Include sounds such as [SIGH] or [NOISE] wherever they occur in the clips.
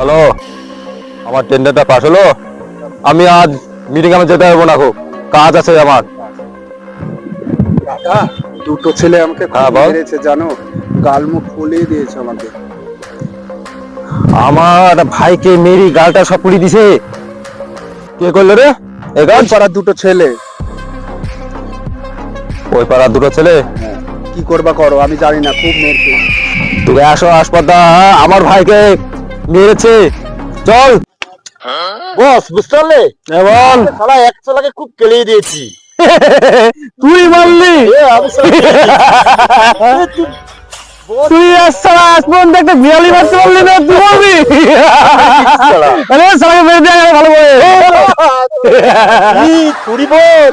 Hello? আমার টেন্ডারটা pass হলো? আমি আজ মিটিং আমি যেতে পারব না খুব কাজ আছে আমার। দাদা দুটো ছেলে আমাকে হ্যাঁ, বল। মেরেছে জানো? গাল মুখ ফুলিয়ে দিয়েছে আমাকে। আমার ভাইকে মেরি গালটা সব পুড়ি দিছে। কে করল রে? এ পাড়ার দুটো ছেলে। ওই পাড়ার দুটো ছেলে? কি করবা করো আমি জানি না খুব মেরেছে তোকে আসো হাসপাতাল। আমার ভাইকে মেরেছে। চল। বস বুঝতে পারলে? এ বল। সালা এক চালাকে খুব কেলিয়ে দিয়েছি। [LAUGHS] তুই মারলি। [LAUGHS] তুই আসছাড়া আজ পর্যন্ত একটা বিয়ালি মারতে পারলি না তুই বলবি [LAUGHS] আরে সালাকে মেরে দিয়ে ভালো করে। চুরি বস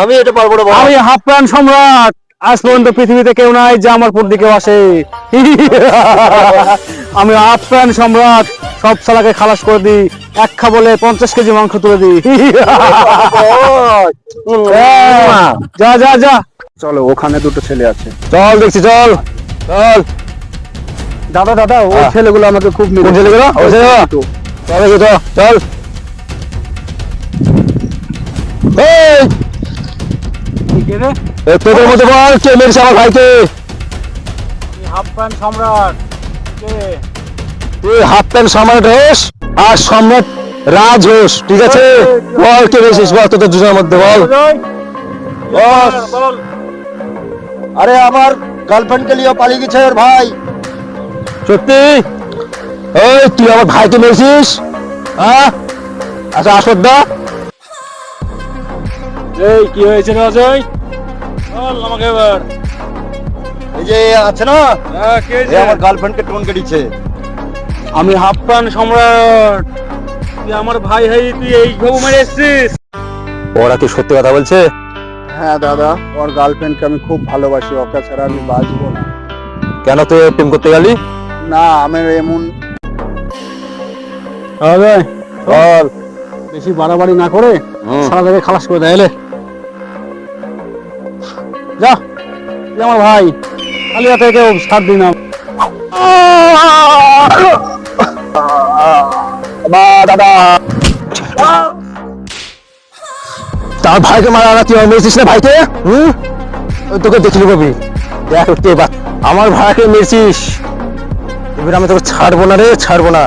আমি এটা পারব না আমি হাফ প্যান্ট সম্রাট। আজ পর্যন্ত পৃথিবীতে কেউ নাই যে আমার প্রতি কেউ আসে। আমি হাফ প্যান্ট সম্রাট সব সালাকে খালাস করে দিই। এক খা বলে পঞ্চাশ কেজি মাংস তুলে দিই। যা যা যা। চলো ওখানে দুটো ছেলে আছে। চল দেখছি চল। চল। দাদা দাদা ওই হ্যাঁ। ছেলেগুলো আমাকে খুব মেরেছে ছেলেগুলো? ওই ছেলেগুলো চল চল চল। এই! তোদের মধ্যে বল কে মেরেছে আমার ভাইকে? হাফ প্যান্ট সম্রাট। তুই হাফ প্যান্ট সম্রাট হোস আর সম্রাট রাজ হোস ঠিক আছে? বল কে মেরেছিস বল তোদের দুজনের মধ্যে বল। বস। আরে আমার গার্লফ্রেন্ডকে নিয়ে পালিয়ে গেছে ওর ভাই। সত্যি? ওই তুই আমার ভাইকে মেরেছিস? হ্যাঁ? আচ্ছা আসদ্দা এই কি হয়েছে রে অজয় বল আমাকে এবার। এই যে আছে না? হ্যাঁ, এই আমার গার্লফ্রেন্ডকে টোন কেটেছে। আমি হাফ প্যান্ট সম্রাট। তুই আমার ভাই হই তুই এই ঘবু মেরে এসছিস। ওরা কি সত্যি কথা বলছে? হ্যাঁ দাদা ওর গার্লফ্রেন্ডকে আমি খুব ভালোবাসি ওকে ছাড়া আমি বাঁচবো না। কেন তুই প্রেম করতে গেলি? না আমার এমন হবে বল। বেশি বাড়াবাড়ি না করে। সারা জায়গায় খালাস করে দেয় যা আমার ভাই। খালি থেকে সার ছাড় দিই না বা দাদা তার ভাইকে মারা না, তুই মেরেছিস না ভাইকে? হুম? তোকে দেখলি কবি। দেখ বা আমার ভাইকে মেরেছিস। এবার আমি তোকে ছাড়বো না রে, ছাড়বো না।